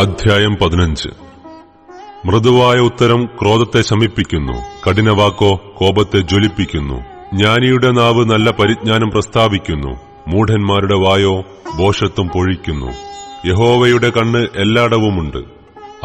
അധ്യായം പതിനഞ്ച്. മൃദുവായ ഉത്തരം ക്രോധത്തെ ശമിപ്പിക്കുന്നു കഠിനവാക്കോ കോപത്തെ ജ്വലിപ്പിക്കുന്നു. ജ്ഞാനിയുടെ നാവ് നല്ല പരിജ്ഞാനം പ്രസ്താവിക്കുന്നു മൂഢന്മാരുടെ വായോ ബോഷത്വം പൊഴിക്കുന്നു. യഹോവയുടെ കണ്ണ് എല്ലായിടവുമുണ്ട്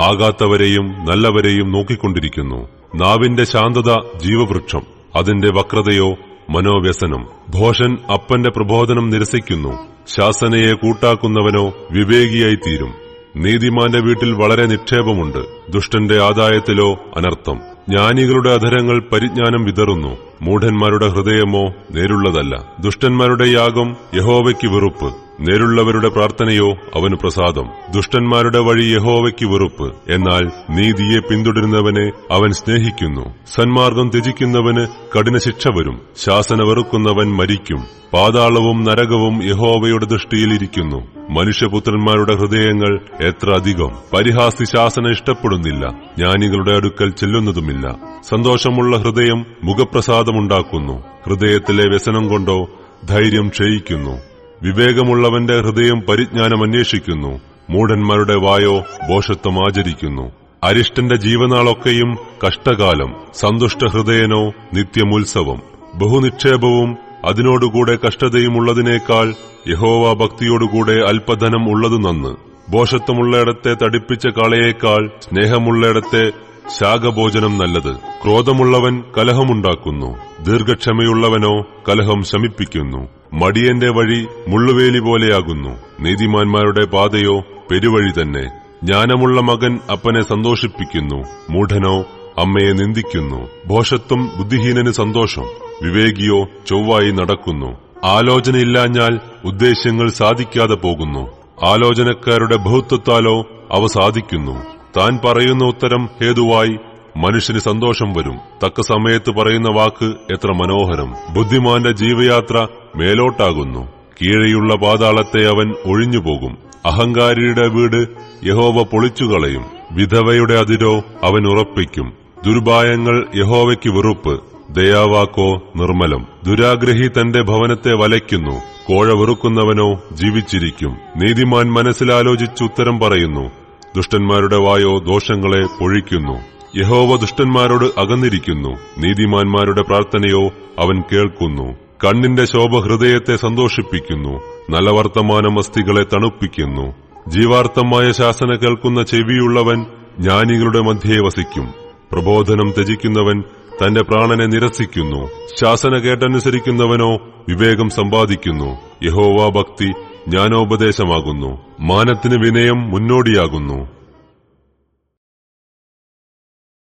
ആകാത്തവരെയും നല്ലവരെയും നോക്കിക്കൊണ്ടിരിക്കുന്നു. നാവിന്റെ ശാന്തത ജീവവൃക്ഷം അതിന്റെ വക്രതയോ മനോവ്യസനം. ഭോഷൻ അപ്പന്റെ പ്രബോധനം നിരസിക്കുന്നു ശാസനയെ കൂട്ടാക്കുന്നവനോ വിവേകിയായി തീരും നീതിമാന്റെ വീട്ടിൽ വളരെ നിക്ഷേപമുണ്ട്. ദുഷ്ടന്റെ ആദായത്തിലോ അനർത്ഥം. ജ്ഞാനികളുടെ അധരങ്ങൾ പരിജ്ഞാനം വിതറുന്നു. മൂഢന്മാരുടെ ഹൃദയമോ നേരുള്ളതല്ല. ദുഷ്ടന്മാരുടെ യാഗം യഹോവയ്ക്ക് വെറുപ്പ്. നേരുള്ളവരുടെ പ്രാർത്ഥനയോ അവന് പ്രസാദം. ദുഷ്ടന്മാരുടെ വഴി യഹോവയ്ക്ക് വെറുപ്പ്. എന്നാൽ നീതിയെ പിന്തുടരുന്നവനെ അവൻ സ്നേഹിക്കുന്നു. സന്മാർഗം ത്യജിക്കുന്നവന് കഠിന ശിക്ഷ വരും. ശാസന വെറുക്കുന്നവൻ മരിക്കും. പാതാളവും നരകവും യഹോവയുടെ ദൃഷ്ടിയിലിരിക്കുന്നു മനുഷ്യപുത്രന്മാരുടെ ഹൃദയങ്ങൾ എത്ര അധികം. പരിഹാസി ശാസന ഇഷ്ടപ്പെടുന്നില്ല. ജ്ഞാനികളുടെ അടുക്കൽ ചെല്ലുന്നതുമില്ല. സന്തോഷമുള്ള ഹൃദയം മുഖപ്രസാദമുണ്ടാക്കുന്നു. ഹൃദയത്തിലെ വ്യസനം കൊണ്ടോ ധൈര്യം ക്ഷയിക്കുന്നു. വിവേകമുള്ളവന്റെ ഹൃദയം പരിജ്ഞാനം അന്വേഷിക്കുന്നു. മൂഢന്മാരുടെ വായോ ബോഷത്വം ആചരിക്കുന്നു. അരിഷ്ടന്റെ ജീവനാളൊക്കെയും കഷ്ടകാലം സന്തുഷ്ട ഹൃദയനോ നിത്യമുത്സവം. ബഹുനിക്ഷേപവും അതിനോടുകൂടെ കഷ്ടതയുമുള്ളതിനേക്കാൾ യഹോവ ഭക്തിയോടുകൂടെ അല്പധനം ഉള്ളത് നന്ന് ബോഷത്വമുള്ളയിടത്തെ തടിപ്പിച്ച കാളയേക്കാൾ സ്നേഹമുള്ളയിടത്തെ ശാകഭോജനം നല്ലത്. ക്രോധമുള്ളവൻ കലഹമുണ്ടാക്കുന്നു. ദീർഘക്ഷമയുള്ളവനോ കലഹം ശമിപ്പിക്കുന്നു. മടിയന്റെ വഴി മുള്ളുവേലി പോലെയാകുന്നു. നീതിമാന്മാരുടെ പാതയോ പെരുവഴി തന്നെ. ജ്ഞാനമുള്ള മകൻ അപ്പനെ സന്തോഷിപ്പിക്കുന്നു. മൂഢനോ അമ്മയെ നിന്ദിക്കുന്നു. ഭോഷത്വം ബുദ്ധിഹീനന് സന്തോഷം. വിവേകിയോ ചൊവ്വായി നടക്കുന്നു. ആലോചനയില്ലാഞ്ഞാൽ ഉദ്ദേശ്യങ്ങൾ സാധിക്കാതെ പോകുന്നു. ആലോചനക്കാരുടെ ബഹുത്വത്താലോ അവ സാധിക്കുന്നു. താൻ പറയുന്ന ഉത്തരം ഹേതുവായി മനുഷ്യന് സന്തോഷം വരും. തക്ക സമയത്ത് പറയുന്ന വാക്ക് എത്ര മനോഹരം. ബുദ്ധിമാന്റെ ജീവയാത്ര മേലോട്ടാകുന്നു. കീഴെയുള്ള പാതാളത്തെ അവൻ ഒഴിഞ്ഞുപോകും. അഹങ്കാരിയുടെ വീട് യഹോവ പൊളിച്ചുകളയും. വിധവയുടെ അതിരോ അവൻ ഉറപ്പിക്കും. ദുർഭായങ്ങൾ യഹോവയ്ക്ക് വെറുപ്പ്. ദയാവാക്കോ നിർമ്മലം. ദുരാഗ്രഹി തന്റെ ഭവനത്തെ വലയ്ക്കുന്നു. കോഴ വെറുക്കുന്നവനോ ജീവിച്ചിരിക്കും. നീതിമാൻ മനസ്സിലാലോചിച്ച് ഉത്തരം പറയുന്നു. ദുഷ്ടന്മാരുടെ വായോ ദോഷങ്ങളെ പൊഴിക്കുന്നു. യഹോവ ദുഷ്ടന്മാരോട് അകന്നിരിക്കുന്നു. നീതിമാന്മാരുടെ പ്രാർത്ഥനയോ അവൻ കേൾക്കുന്നു. കണ്ണിന്റെ ശോഭ ഹൃദയത്തെ സന്തോഷിപ്പിക്കുന്നു. നല്ല വർത്തമാനം അസ്ഥികളെ തണുപ്പിക്കുന്നു. ജീവാർത്ഥമായ ശാസന കേൾക്കുന്ന ചെവിയുള്ളവൻ ജ്ഞാനികളുടെ മധ്യേ വസിക്കും. പ്രബോധനം ത്യജിക്കുന്നവൻ തന്റെ പ്രാണനെ നിരസിക്കുന്നു. ശാസന കേട്ടനുസരിക്കുന്നവനോ വിവേകം സമ്പാദിക്കുന്നു. യഹോവ ഭക്തി ജ്ഞാനോപദേശമാകുന്നു. മാനത്തിന് വിനയം മുന്നോടിയാകുന്നു.